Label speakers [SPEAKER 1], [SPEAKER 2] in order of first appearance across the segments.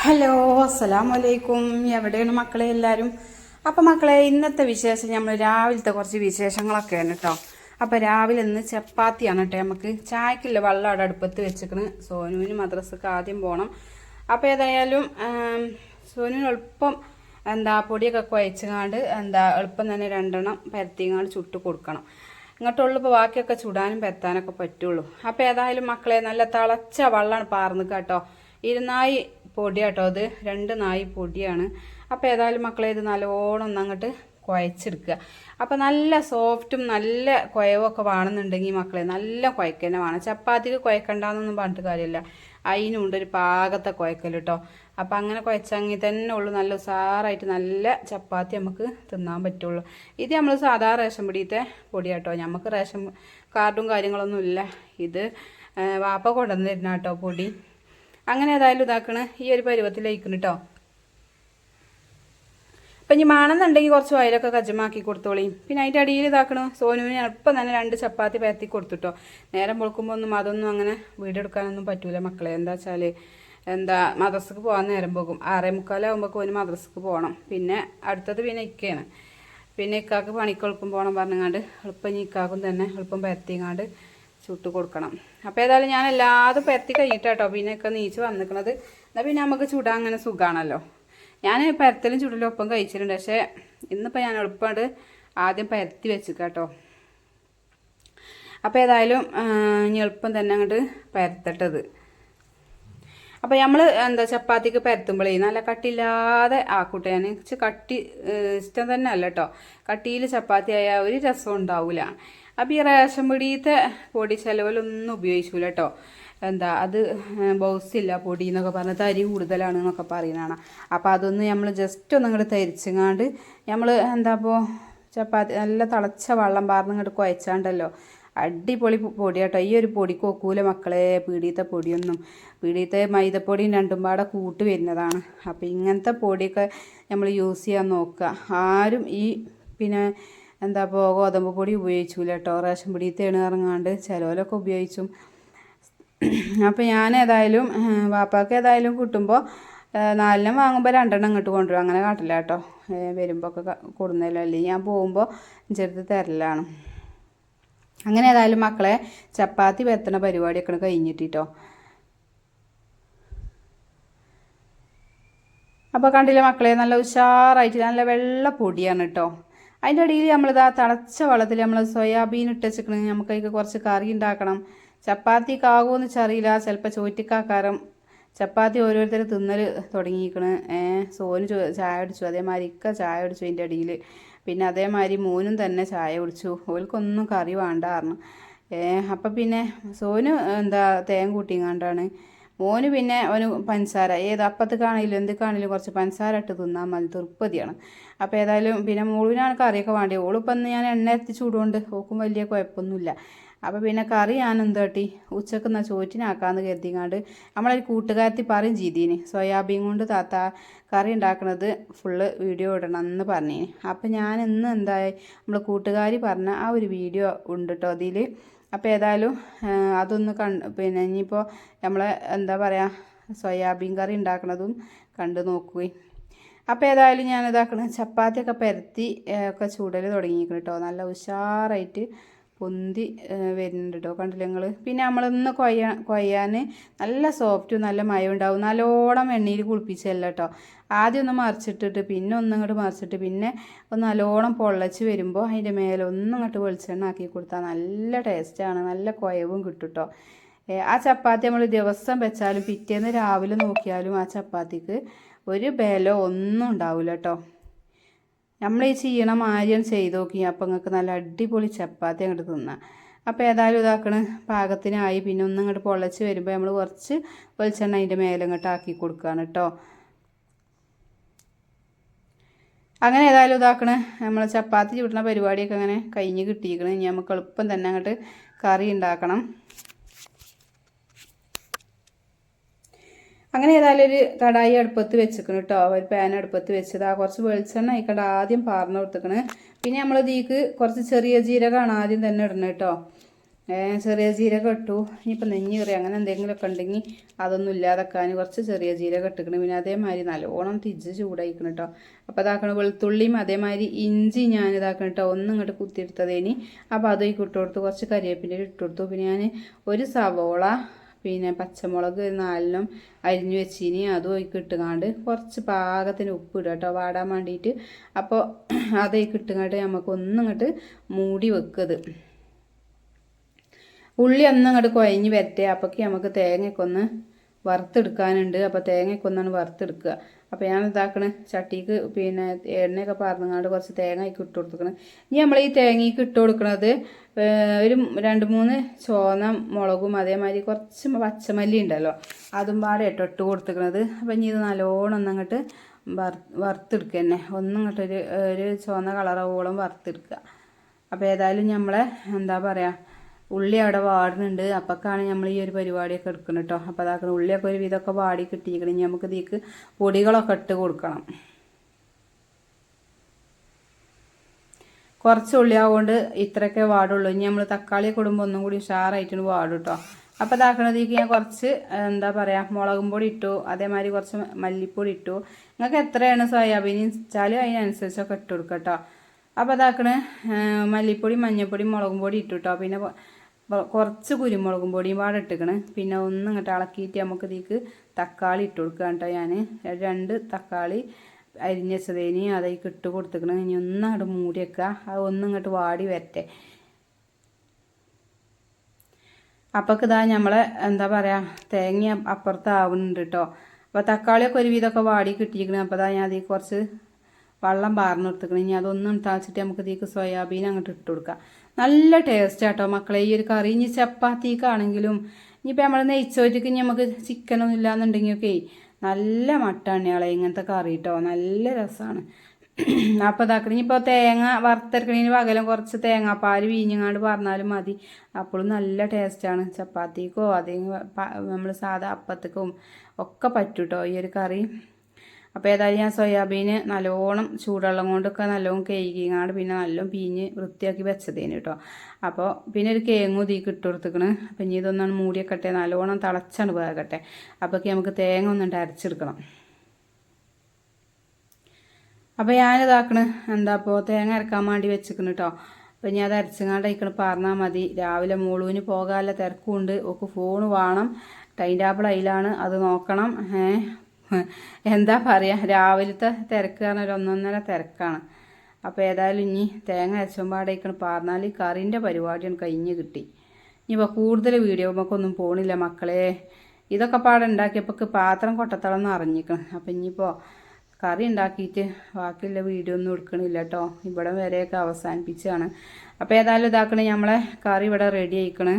[SPEAKER 1] Hello അസ്സലാമലൈക്കും. എവിടെയാണ് മക്കളെ എല്ലാവരും? അപ്പം മക്കളെ ഇന്നത്തെ വിശേഷം നമ്മൾ രാവിലത്തെ കുറച്ച് വിശേഷങ്ങളൊക്കെയാണ് കേട്ടോ അപ്പം രാവിലെ ഇന്ന് ചപ്പാത്തിയാണ് കേട്ടോ നമുക്ക് ചായക്കില്ല വെള്ളം അവിടെ അടുപ്പത്ത് വെച്ചിക്കണ്. സോനുവിന് മദ്രസക്ക് ആദ്യം പോകണം അപ്പോൾ ഏതായാലും സോനുവിന് എളുപ്പം എന്താ പൊടിയൊക്കെ കുഴച്ചങ്ങാണ്ട് എന്താ എളുപ്പം തന്നെ രണ്ടെണ്ണം പരത്തിങ്ങാണ്ട് ചുട്ട് കൊടുക്കണം. ഇങ്ങോട്ടുള്ളൂ ഇപ്പോൾ ബാക്കിയൊക്കെ ചുടാനും പരത്താനൊക്കെ പറ്റുള്ളൂ. അപ്പോൾ ഏതായാലും മക്കളെ നല്ല തിളച്ച വെള്ളമാണ് പാർന്നിക്കാം കേട്ടോ ഇരുന്നായി പൊടി കേട്ടോ അത്. രണ്ട് നായി പൊടിയാണ്. അപ്പോൾ ഏതായാലും മക്കളെ ഇത് നല്ലോണം ഒന്ന് അങ്ങോട്ട് കുഴച്ചെടുക്കുക. അപ്പോൾ നല്ല സോഫ്റ്റും നല്ല കുഴവൊക്കെ വേണമെന്നുണ്ടെങ്കിൽ മക്കളെ നല്ല കുഴക്കന്നെ വേണം. ചപ്പാത്തിക്ക് കുഴക്കണ്ടെന്നൊന്നും പറഞ്ഞിട്ട് കാര്യമില്ല. അതിനുണ്ട് ഒരു പാകത്തെ കുഴക്കൽ കേട്ടോ അപ്പം അങ്ങനെ കുഴച്ചെങ്കിൽ തന്നെ ഉള്ളൂ. നല്ല ഉസാറായിട്ട് നല്ല ചപ്പാത്തി നമുക്ക് തിന്നാൻ പറ്റുള്ളൂ. ഇത് നമ്മൾ സാധാ റേഷൻ പിടിയത്തെ പൊടി കേട്ടോ നമുക്ക് റേഷൻ കാർഡും കാര്യങ്ങളൊന്നും ഇല്ല ഇത് വാപ്പ കൊണ്ടുവന്നിരുന്ന കേട്ടോ പൊടി. അങ്ങനെ ഏതായാലും ഇതാക്കണേ. ഈ ഒരു പരുവത്തിലേക്കണം കേട്ടോ അപ്പം ഇനി മാണെന്നുണ്ടെങ്കിൽ കുറച്ച് വയലൊക്കെ കജ്ജമാക്കി കൊടുത്തോളീം. പിന്നെ അതിന്റെ അടിയിൽ ഇതാക്കണം. സോനുവിന് എളുപ്പം തന്നെ രണ്ട് ചപ്പാത്തി പരത്തി കൊടുത്തുട്ടോ നേരം പൊളുക്കുമ്പോൾ ഒന്നും അതൊന്നും അങ്ങനെ വീടെടുക്കാനൊന്നും പറ്റൂല മക്കളെ. എന്താ വെച്ചാൽ എന്താ മദ്രസക്ക് പോകാൻ നേരം പോകും. ആറേ മുക്കാലാകുമ്പോൾ ഓന് മദ്രസക്ക് പോകണം പിന്നെ അടുത്തത് പിന്നെ ഇക്കയാണ്. പിന്നെ ഇക്കാക്ക് പണിക്ക് എളുപ്പം പോകണം പറഞ്ഞങ്ങാണ്ട് എളുപ്പം ഇനി ഇക്കാക്കും തന്നെ എളുപ്പം പരത്തിങ്ങാണ്ട് ചുട്ട് കൊടുക്കണം. അപ്പോൾ ഏതായാലും ഞാൻ എല്ലാതും പരത്തി കഴിഞ്ഞിട്ടാട്ടോ പിന്നെ ഒക്കെ നീച്ച് വന്നിക്കണത്. എന്നാൽ പിന്നെ നമുക്ക് ചുടാൻ അങ്ങനെ സുഖമാണല്ലോ ഞാൻ പരത്തലും ചുടലും ഒപ്പം കഴിച്ചിട്ടുണ്ട്. പക്ഷേ ഇന്നിപ്പോൾ ഞാൻ എളുപ്പമായിട്ട് ആദ്യം പരത്തി വെച്ചു കേട്ടോ അപ്പോൾ ഏതായാലും ഇനി എളുപ്പം തന്നെ അങ്ങോട്ട് പരത്തട്ടത് അപ്പോൾ നമ്മൾ എന്താ ചപ്പാത്തിക്ക് പരത്തുമ്പോഴേ നല്ല കട്ടിയില്ലാതെ ആക്കൂട്ടെ ഞാൻ കട്ടി ഇഷ്ടം തന്നെ അല്ല കേട്ടോ കട്ടിയിൽ ചപ്പാത്തി ആയാൽ ഒരു രസം ഉണ്ടാവില്ല അപ്പോൾ ഈ റേഷൻ പിടിയത്തെ പൊടി ചിലവിലൊന്നും ഉപയോഗിച്ചില്ല കേട്ടോ എന്താ അത് ബൗസില്ല പൊടി എന്നൊക്കെ പറഞ്ഞ് തരി കൂടുതലാണ് എന്നൊക്കെ പറയുന്നതാണ്. അപ്പോൾ അതൊന്ന് നമ്മൾ ജസ്റ്റ് ഒന്ന് ഇങ്ങോട്ട് തരിച്ചങ്ങാണ്ട് നമ്മൾ എന്താ ഇപ്പോൾ ചപ്പാത്തി നല്ല തിളച്ച വെള്ളം പാർന്ന് ഇങ്ങോട്ട് കുഴച്ചാണ്ടല്ലോ അടിപൊളി പൊടി കേട്ടോ ഈ ഒരു പൊടി കൊക്കൂല മക്കളെ പീടിയത്തെ പൊടിയൊന്നും. പീടിയത്തെ മൈദപ്പൊടിയും രണ്ടും പാടെ കൂട്ട് വരുന്നതാണ്. അപ്പോൾ ഇങ്ങനത്തെ പൊടിയൊക്കെ നമ്മൾ യൂസ് ചെയ്യാൻ നോക്കുക ആരും ഈ പിന്നെ എന്താ ഇപ്പോൾ ഗോതമ്പ് പൊടി ഉപയോഗിച്ചില്ല കേട്ടോ റേഷൻ പൊടി തേണ് ഇറങ്ങാണ്ട് ചിലവരൊക്കെ ഉപയോഗിച്ചും. അപ്പോൾ ഞാൻ ഏതായാലും വാപ്പാക്ക് ഏതായാലും കിട്ടുമ്പോൾ നാലിനും വാങ്ങുമ്പോൾ രണ്ടെണ്ണം ഇങ്ങോട്ട് കൊണ്ടുവരും. അങ്ങനെ കാട്ടില്ല കേട്ടോ. വരുമ്പോൾ ഒക്കെ കൂടുന്നില്ല അല്ലെങ്കിൽ ഞാൻ പോകുമ്പോൾ ചെറുത് തരലാണ്. അങ്ങനെ ഏതായാലും മക്കളെ ചപ്പാത്തി പരത്തണ പരിപാടിയൊക്കെ കഴിഞ്ഞിട്ടിട്ടോ. അപ്പോൾ കണ്ടില്ലേ മക്കളെ നല്ല ഉഷാറായിട്ട് നല്ല വെള്ള പൊടിയാണ് കേട്ടോ. അതിന്റെ ഇടയിൽ നമ്മളിതാ തിളച്ച വെള്ളത്തിൽ നമ്മൾ സോയാബീൻ ഇട്ട് വെച്ചിക്കണെങ്കിൽ നമുക്ക് അതിൽ കുറച്ച് കറി ഉണ്ടാക്കണം. ചപ്പാത്തി കാകുമെന്ന് വെച്ചറിയില്ല. ചിലപ്പോൾ ചോറ്റിക്കാക്കാരം ചപ്പാത്തി ഓരോരുത്തർ തിന്നൽ തുടങ്ങിയിരിക്കണ്. സോനു ചായ കുടിച്ചു. അതേമാതിരി ഇക്ക ചായ കുടിച്ചു അതിന്റെ ഇടയിൽ പിന്നെ അതേമാതിരി മോനും തന്നെ ചായ കുടിച്ചു. ഓൽക്കൊന്നും കറി വേണ്ടായിരുന്നു അപ്പം പിന്നെ സോന് എന്താ തേൻ കൂട്ടിങ്ങാണ്ടാണ്. മോന് പിന്നെ അവന് പഞ്ചസാര ഏത് അപ്പത്ത് കാണില്ല എന്ത് കാണില്ല കുറച്ച് പഞ്ചസാര ഇട്ട് തിന്നാൽ മതി തൃപ്തിയാണ് അപ്പോൾ ഏതായാലും പിന്നെ മോളിനാണ് കറിയൊക്കെ വേണ്ടത് ഓളിപ്പം ഇന്ന് ഞാൻ എണ്ണ എത്തി ചൂടുകൊണ്ട് ഓക്കും വലിയ കുഴപ്പമൊന്നുമില്ല. അപ്പോൾ പിന്നെ കറി ഞാൻ എന്ത് കാട്ടി ഉച്ചയ്ക്ക് എന്നാൽ ചോറ്റിനാക്കാന്ന് കരുതിങ്ങാണ്ട് നമ്മളൊരു കൂട്ടുകാരത്തി പറയും ചെയ്തീന്. സോയാബീൻ കൊണ്ട് താത്ത കറി ഉണ്ടാക്കുന്നത് ഫുള്ള് വീഡിയോ ഇടണം എന്ന് പറഞ്ഞേന്. അപ്പം ഞാൻ ഇന്ന് എന്തായി? നമ്മൾ കൂട്ടുകാരി പറഞ്ഞ ആ ഒരു വീഡിയോ ഉണ്ട് കേട്ടോ അതിൽ അപ്പോൾ ഏതായാലും അതൊന്ന് കണ്ട് പിന്നെ ഇനിയിപ്പോൾ നമ്മൾ എന്താ പറയുക സോയാബീൻ കറി ഉണ്ടാക്കണതും കണ്ട് നോക്കുകയും അപ്പോൾ ഏതായാലും ഞാൻ ഇതാക്കണ ചപ്പാത്തിയൊക്കെ പരത്തി ഒക്കെ ചൂടൽ തുടങ്ങിയിരിക്കണം കേട്ടോ നല്ല ഉഷാറായിട്ട് പൊന്തി വരുന്നുണ്ട് കേട്ടോ കണ്ടില്ല നിങ്ങൾ പിന്നെ നമ്മളൊന്ന് കൊയ്യ കൊയ്യാൻ നല്ല സോഫ്റ്റും നല്ല മയം ഉണ്ടാവും. നല്ലോണം എണ്ണയിൽ കുളിപ്പിച്ചല്ല കേട്ടോ ആദ്യം ഒന്ന് മറിച്ചിട്ടിട്ട് പിന്നെ ഒന്നും ഇങ്ങോട്ട് മറിച്ചിട്ട് പിന്നെ ഒന്ന് നല്ലോണം പൊള്ളച്ച് വരുമ്പോൾ അതിന്റെ മേലെ ഒന്നും ഇങ്ങോട്ട് വെളിച്ചെണ്ണ ആക്കി കൊടുത്താൽ നല്ല ടേസ്റ്റാണ് നല്ല കുയവും കിട്ടും കേട്ടോ ആ ചപ്പാത്തി നമ്മൾ ദിവസം വെച്ചാലും പിറ്റേന്ന് രാവിലെ നോക്കിയാലും ആ ചപ്പാത്തിക്ക് ഒരു ബലം ഒന്നും ഉണ്ടാവില്ല കേട്ടോ നമ്മൾ ഈ ചെയ്യണ ആര്യം ചെയ്ത് നോക്കി. അപ്പം നിങ്ങൾക്ക് നല്ല അടിപൊളി ചപ്പാത്തി അങ്ങോട്ട് തിന്നാം. അപ്പോൾ ഏതായാലും ഇതാക്കണ്. പാകത്തിനായി പിന്നെ ഒന്നും ഇങ്ങോട്ട് പൊള്ളച്ച് വരുമ്പോൾ നമ്മൾ കുറച്ച് വെളിച്ചെണ്ണ അതിന്റെ മേലെ ഇങ്ങോട്ട് ആക്കി കൊടുക്കുകയാണ് കേട്ടോ അങ്ങനെ ഏതായാലും ഇതാക്കണ. നമ്മൾ ചപ്പാത്തി ചുടുന്ന പരിപാടിയൊക്കെ അങ്ങനെ കഴിഞ്ഞ് കിട്ടിയിരിക്കണം. ഇനി നമുക്ക് എളുപ്പം തന്നെ അങ്ങോട്ട് കറി ഉണ്ടാക്കണം അങ്ങനെ ഏതായാലും ഒരു കടായി അടുപ്പത്ത് വെച്ചിക്കണ് കേട്ടോ ഒരു പാൻ അടുപ്പത്ത് വെച്ചത്. ആ കുറച്ച് വെളിച്ചെണ്ണ ആയിക്കട ആദ്യം പാർന്ന് കൊടുത്തേക്കണ്. പിന്നെ നമ്മൾ ഇതിക്ക് കുറച്ച് ചെറിയ ജീരകമാണ് ആദ്യം തന്നെ ഇടണം കേട്ടോ ചെറിയ ജീരകം ഇട്ടു. ഇനിയിപ്പോൾ നെഞ്ഞ് കയറി അങ്ങനെ എന്തെങ്കിലുമൊക്കെ ഉണ്ടെങ്കിൽ അതൊന്നും ഇല്ലാതെക്കാൻ കുറച്ച് ചെറിയ ജീരകം ഇട്ടിക്കണം. പിന്നെ അതേമാതിരി നല്ലോണം തിരിച്ച് ചൂടായിക്കണം കേട്ടോ അപ്പോൾ ഇതാക്കണം വെളുത്തുള്ളിയും അതേമാതിരി ഇഞ്ചി ഞാൻ ഇതാക്കണം കേട്ടോ ഒന്നും ഇങ്ങോട്ട് കുത്തിയെടുത്തതേനി. അപ്പോൾ അതൊക്കെ ഇട്ട് കൊടുത്തു. കുറച്ച് കരിവേപ്പിന്റെ ഇട്ട് കൊടുത്തു. പിന്നെ ഞാൻ ഒരു സവോള പിന്നെ പച്ചമുളക് നാലിനും അരിഞ്ഞു വെച്ചിനി. അതും ഇട്ടുകാണ്ട് കുറച്ച് പാകത്തിന് ഉപ്പ് ഇടുക കേട്ടോ വാടാൻ വേണ്ടിയിട്ട് അപ്പോൾ അതൊക്കെ ഇട്ടുകാണ്ട് നമുക്ക് ഒന്നും ഇങ്ങോട്ട് മൂടി വെക്കത്. ഉള്ളി ഒന്നും അങ്ങോട്ട് കുഴഞ്ഞ് വരട്ടെ. അപ്പോഴേക്ക് നമുക്ക് തേങ്ങയൊക്കെ ഒന്ന് വറുത്തെടുക്കാനുണ്ട്. അപ്പോൾ തേങ്ങയൊക്കെ ഒന്നാണ് വറുത്തെടുക്കുക. അപ്പോൾ ഞാൻ ഇതാക്കണ ചട്ടിക്ക് പിന്നെ എണ്ണയൊക്കെ പറഞ്ഞുകൊണ്ട് കുറച്ച് തേങ്ങ ഇട്ട് കൊടുക്കണം ഇനി നമ്മൾ ഈ തേങ്ങയ്ക്ക് ഇട്ട് കൊടുക്കുന്നത് ഒരു രണ്ട് മൂന്ന് ചോന്ന മുളകും അതേമാതിരി കുറച്ച് പച്ചമല്ലി ഉണ്ടല്ലോ അതും പാടെ ഇട്ടോ ഇട്ട് കൊടുത്തിക്കണത്. അപ്പോൾ ഇനി ഇത് നല്ലോണം ഒന്നങ്ങോട്ട് വർ വറുത്തെടുക്കുക തന്നെ. ഒന്നും ഇങ്ങോട്ട് ഒരു ചുവന്ന കളറാവോളം വറുത്തെടുക്കുക. അപ്പോൾ ഏതായാലും നമ്മളെ എന്താ പറയുക ഉള്ളി അവിടെ വാടുന്നുണ്ട്. അപ്പോഴാണ് നമ്മൾ ഈ ഒരു പരിപാടിയൊക്കെ എടുക്കുന്നത് കേട്ടോ അപ്പോൾ അതാക്കണം ഉള്ളിയൊക്കെ ഒരു വിധമൊക്കെ വാടി കിട്ടിയിരിക്കണം. ഇനി നമുക്ക് ഇതിക്ക് പൊടികളൊക്കെ ഇട്ട് കൊടുക്കണം. കുറച്ച് ഉള്ളി ആവുകൊണ്ട് ഇത്രയൊക്കെ വാടുള്ളൂ. ഇനി നമ്മൾ തക്കാളി കൊടുമ്പോൾ ഒന്നും കൂടി ഉഷാറായിട്ടാണ് വാടും കേട്ടോ അപ്പോൾ ഇതാക്കണതിലേക്ക് ഞാൻ കുറച്ച് എന്താ പറയുക മുളകും പൊടി ഇട്ടു. അതേമാതിരി കുറച്ച് മല്ലിപ്പൊടി ഇട്ടു. നിങ്ങൾക്ക് എത്രയാണ് സോയാബീൻ? വെച്ചാൽ അതിനനുസരിച്ചൊക്കെ ഇട്ട് കൊടുക്കാം കേട്ടോ അപ്പോൾ ഇതാക്കണ മല്ലിപ്പൊടി മഞ്ഞൾപ്പൊടി മുളകും പൊടി ഇട്ടു കേട്ടോ പിന്നെ കുറച്ച് കുരുമുളകും പൊടിയും പാടെ ഇട്ടിക്കണ്. പിന്നെ ഒന്ന് ഇങ്ങോട്ട് ഇളക്കിയിട്ട് നമുക്ക് ഇതിക്ക് തക്കാളി ഇട്ട് കൊടുക്കുക കേട്ടോ ഞാൻ രണ്ട് തക്കാളി അരിഞ്ഞ വെച്ചതേനി അതേക്ക് ഇട്ട് കൊടുത്തിക്കണം. ഇനി ഒന്ന് അങ്ങോട്ട് മൂടി വെക്കുക അത് ഒന്ന് ഇങ്ങോട്ട് വാടി വരട്ടെ. അപ്പൊക്ക് ഇതാ നമ്മളെ എന്താ പറയുക തേങ്ങ അപ്പുറത്ത് ആവുന്നുണ്ട് കേട്ടോ അപ്പോൾ തക്കാളിയൊക്കെ ഒരു വിധമൊക്കെ വാടി കിട്ടിയിരിക്കണം. അപ്പോൾ അതാ ഞാൻ അതിൽ കുറച്ച് വെള്ളം പാർന്നു കൊടുത്തിക്കണം. ഇനി അതൊന്നും താഴ്ച്ചിട്ട് നമുക്ക് ഇതിലേക്ക് സോയാബീൻ അങ്ങോട്ട് ഇട്ട് കൊടുക്കാം. നല്ല ടേസ്റ്റ് ആട്ടോ മക്കളെ. ഈ ഒരു കറി ഇനി ചപ്പാത്തിക്കാണെങ്കിലും ഇനിയിപ്പോൾ നമ്മൾ നെയ്ച്ചോറ്റക്ക് നമുക്ക് ചിക്കനൊന്നും ഇല്ലാന്നുണ്ടെങ്കിലൊക്കെ നല്ല മട്ടാണിയാളെ ഇങ്ങനത്തെ കറി കേട്ടോ നല്ല രസമാണ് അപ്പോൾ ഇതാക്കണം ഇനിയിപ്പോൾ തേങ്ങ വറുത്തെടുക്കണതിന് പകലം കുറച്ച് തേങ്ങാപ്പാൽ വീഞ്ഞങ്ങാണ്ട് പറഞ്ഞാലും മതി. അപ്പോഴും നല്ല ടേസ്റ്റാണ് ചപ്പാത്തിക്കോ അതേ നമ്മൾ സാധാ അപ്പത്തേക്കും ഒക്കെ പറ്റൂട്ടോ ഈ ഒരു കറി. അപ്പോൾ ഏതായാലും ഞാൻ സോയാബീന് നല്ലോണം ചൂടുവെള്ളം കൊണ്ടൊക്കെ നല്ലോണം കേക്കിങ്ങാണ്ട് പിന്നെ നല്ലോണം പീഞ്ഞ് വൃത്തിയാക്കി വെച്ചതേന് കേട്ടോ അപ്പോൾ പിന്നെ ഒരു കേങ്ങും തീക്ക് ഇട്ട് കൊടുത്തിക്കണ്. അപ്പം ഇനി ഇതൊന്നാണ് മൂടിയൊക്കട്ടെ. നല്ലോണം തിളച്ചാണ് പോകട്ടെ അപ്പോൾ നമുക്ക് തേങ്ങ ഒന്നുണ്ട് അരച്ചെടുക്കണം. അപ്പോൾ ഞാനിതാക്കണ്. എന്താ അപ്പോൾ തേങ്ങ അരക്കാൻ വേണ്ടി വെച്ചിക്കണ് കേട്ടോ അപ്പം ഞാൻ അത് അരച്ചങ്ങാണ്ട് അയക്കണം പറഞ്ഞാൽ മതി. രാവിലെ മുളുവിന് പോകാനുള്ള തിരക്കുണ്ട്. ഒക്കെ ഫോൺ വേണം. ടൈം ടേബിൾ അതിലാണ് അത് നോക്കണം. എന്താ പറയുക രാവിലത്തെ തിരക്ക് കാരണം ഒരു ഒന്നൊന്നര തിരക്കാണ്. അപ്പോൾ ഏതായാലും ഇനി തേങ്ങ അരച്ചുമ്പാടേക്കാണ് പറഞ്ഞാൽ കറിന്റെ പരിപാടിയാണ് കഴിഞ്ഞ് കിട്ടി. ഇനിയിപ്പോൾ കൂടുതൽ വീഡിയോ നമുക്കൊന്നും പോണില്ല മക്കളെ. ഇതൊക്കെ പാടെ ഉണ്ടാക്കിയപ്പോൾ പാത്രം കൊട്ടത്തളം അറിഞ്ഞിക്കണം. അപ്പം ഇനിയിപ്പോൾ കറി ഉണ്ടാക്കിയിട്ട് ബാക്കിയുള്ള വീഡിയോ ഒന്നും എടുക്കണില്ല കേട്ടോ ഇവിടെ വരെയൊക്കെ അവസാനിപ്പിച്ചാണ്. അപ്പോൾ ഏതായാലും ഇതാക്കണേ നമ്മളെ കറി ഇവിടെ റെഡി ആയിക്കണേ.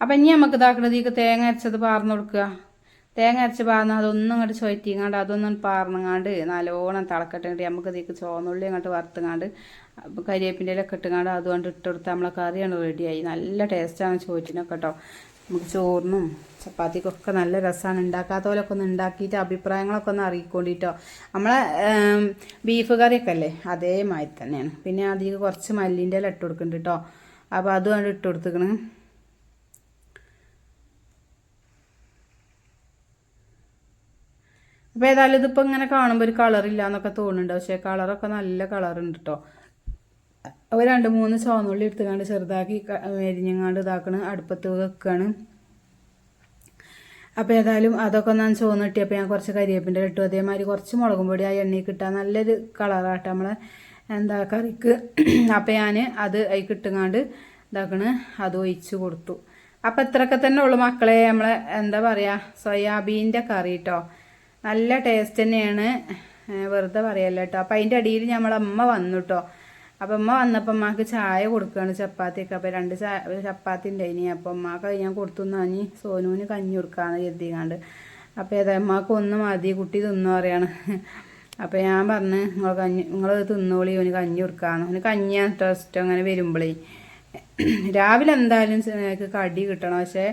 [SPEAKER 1] അപ്പം ഇനി നമുക്ക് ഇതാക്കണത് ഈ തേങ്ങ അരച്ചത് പാർന്നു കൊടുക്കുക. തേങ്ങ അരച്ച് പാർന്ന് അതൊന്നും ഇങ്ങോട്ട് ചൊയറ്റിങ്ങാണ്ട് അതൊന്നും പാർന്നങ്ങാണ്ട് നല്ലോണം തിളക്കട്ടെ നമുക്ക് ഇതിക്ക് ചോന്നുള്ളി അങ്ങോട്ട് വറുത്തങ്ങാണ്ട് കരിയേപ്പിന്റെ ഇലൊക്കെ ഇട്ടുങ്ങാണ്ട് അതുകൊണ്ട് ഇട്ടെടുത്ത് നമ്മളെ കറിയാണ് റെഡിയായി. നല്ല ടേസ്റ്റാണ് ചോറ്റിനൊക്കെ കേട്ടോ നമുക്ക് ചോറിനും ചപ്പാത്തിക്കൊക്കെ നല്ല രസമാണ് ഉണ്ടാക്കാത്ത പോലെയൊക്കെ ഒന്ന് ഉണ്ടാക്കിയിട്ട് അഭിപ്രായങ്ങളൊക്കെ ഒന്ന് അറിയിക്കൊണ്ടിട്ടോ. നമ്മളെ ബീഫ് കറിയൊക്കെ അല്ലേ അതേമാതിരി തന്നെയാണ്. പിന്നെ അതിൽ കുറച്ച് മല്ലിന്റെ ഇല ഇട്ട് കൊടുക്കുന്നുണ്ട് കേട്ടോ അപ്പോൾ അതും അങ്ങോട്ട് ഇട്ട് കൊടുത്തേക്കണ്. അപ്പോൾ ഏതായാലും ഇതിപ്പോൾ ഇങ്ങനെ കാണുമ്പോൾ ഒരു കളറില്ല എന്നൊക്കെ തോന്നുന്നുണ്ട്. പക്ഷേ കളറൊക്കെ നല്ല കളറുണ്ട് കേട്ടോ അപ്പോൾ രണ്ട് മൂന്ന് ചുവന്നുള്ളി എടുത്തുകൊണ്ട് ചെറുതാക്കി മെരിഞ്ഞങ്ങാണ്ട് ഇതാക്കണ്. അടുപ്പത്ത് വെക്കുകയാണ് അപ്പോൾ ഏതായാലും അതൊക്കെ ഒന്ന് ചുവന്ന് കിട്ടിയപ്പോൾ ഞാൻ കുറച്ച് കരിയേപ്പിന്റെ ഇട്ടു. അതേമാതിരി കുറച്ച് മുളകും പൊടി ആ എണ്ണയിൽ കിട്ടാൻ നല്ലൊരു കളറാട്ടെ നമ്മളെ എന്താ കറിക്ക്. അപ്പോൾ ഞാൻ അത് അതിൽ കിട്ടുങ്ങാണ്ട് ഇതാക്കണ്. അത് ഒഴിച്ച് കൊടുത്തു. അപ്പം ഇത്രയൊക്കെ തന്നെ ഉള്ളു മക്കളെ. നമ്മളെ എന്താ പറയുക സോയാബീന്റെ കറി കേട്ടോ നല്ല ടേസ്റ്റ് തന്നെയാണ്. വെറുതെ പറയല്ല കേട്ടോ അപ്പം അതിന്റെ അടിയിൽ നമ്മളമ്മ വന്നു കേട്ടോ അപ്പം അമ്മ വന്നപ്പോൾ അമ്മയ്ക്ക് ചായ കൊടുക്കുകയാണ് ചപ്പാത്തിയൊക്കെ. അപ്പോൾ രണ്ട് ചായ ചപ്പാത്തി ഉണ്ടായിനി അപ്പം അമ്മയ്ക്ക് ഞാൻ കൊടുത്തു. നാഞ്ഞി സോനുവിന് കഞ്ഞി കൊടുക്കാന്ന് കരുതിക്കാണ്ട്. അപ്പോൾ ഏതാ അമ്മയ്ക്ക് ഒന്ന് മതി. കുട്ടി തിന്നു പറയാണ്. അപ്പോൾ ഞാൻ പറഞ്ഞ് നിങ്ങൾ കഞ്ഞി നിങ്ങൾ തിന്നോളി. അവന് കഞ്ഞി കൊടുക്കാന്ന്. അവന് കഞ്ഞിയാണ് ഇഷ്ടം. അങ്ങനെ വരുമ്പോഴേ രാവിലെ എന്തായാലും കടി കിട്ടണം. പക്ഷേ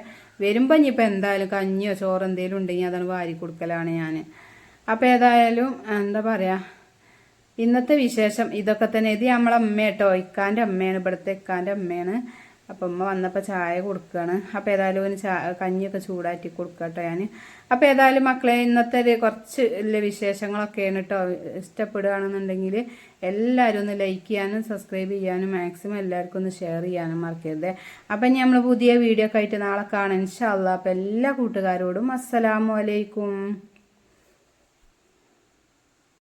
[SPEAKER 1] വരുമ്പോൾ ഇനിയിപ്പോൾ എന്തായാലും കഞ്ഞിയോ ചോറ് എന്തെങ്കിലും ഉണ്ടെങ്കിൽ അതാണ് വാരി കൊടുക്കലാണ് ഞാൻ അപ്പോൾ ഏതായാലും എന്താ പറയുക ഇന്നത്തെ വിശേഷം ഇതൊക്കെ തന്നെ. ഇത് നമ്മളെ അമ്മ കേട്ടോ ഇക്കാന്റെ അമ്മയാണ്. ഇവിടുത്തെ ഇക്കാന്റെ അമ്മയാണ്. അപ്പം ഉമ്മ വന്നപ്പോൾ ചായ കൊടുക്കുകയാണ് അപ്പോൾ ഏതായാലും ഒന്ന് ചാ കഞ്ഞിയൊക്കെ ചൂടാറ്റി കൊടുക്കട്ടോ ഞാൻ അപ്പോൾ ഏതായാലും മക്കളെ ഇന്നത്തെ ഒരു കുറച്ച് ഇല്ല വിശേഷങ്ങളൊക്കെയാണ് കേട്ടോ ഇഷ്ടപ്പെടുകയാണെന്നുണ്ടെങ്കിൽ എല്ലാവരും ഒന്ന് ലൈക്ക് ചെയ്യാനും സബ്സ്ക്രൈബ് ചെയ്യാനും മാക്സിമം എല്ലാവർക്കും ഒന്ന് ഷെയർ ചെയ്യാനും മറക്കരുത്. അപ്പം ഇനി നമ്മൾ പുതിയ വീഡിയോ ഒക്കെ ആയിട്ട് നാളെ കാണാം. ഇൻഷാല്ല അപ്പം എല്ലാ കൂട്ടുകാരോടും അസ്സലാമു അലൈക്കും.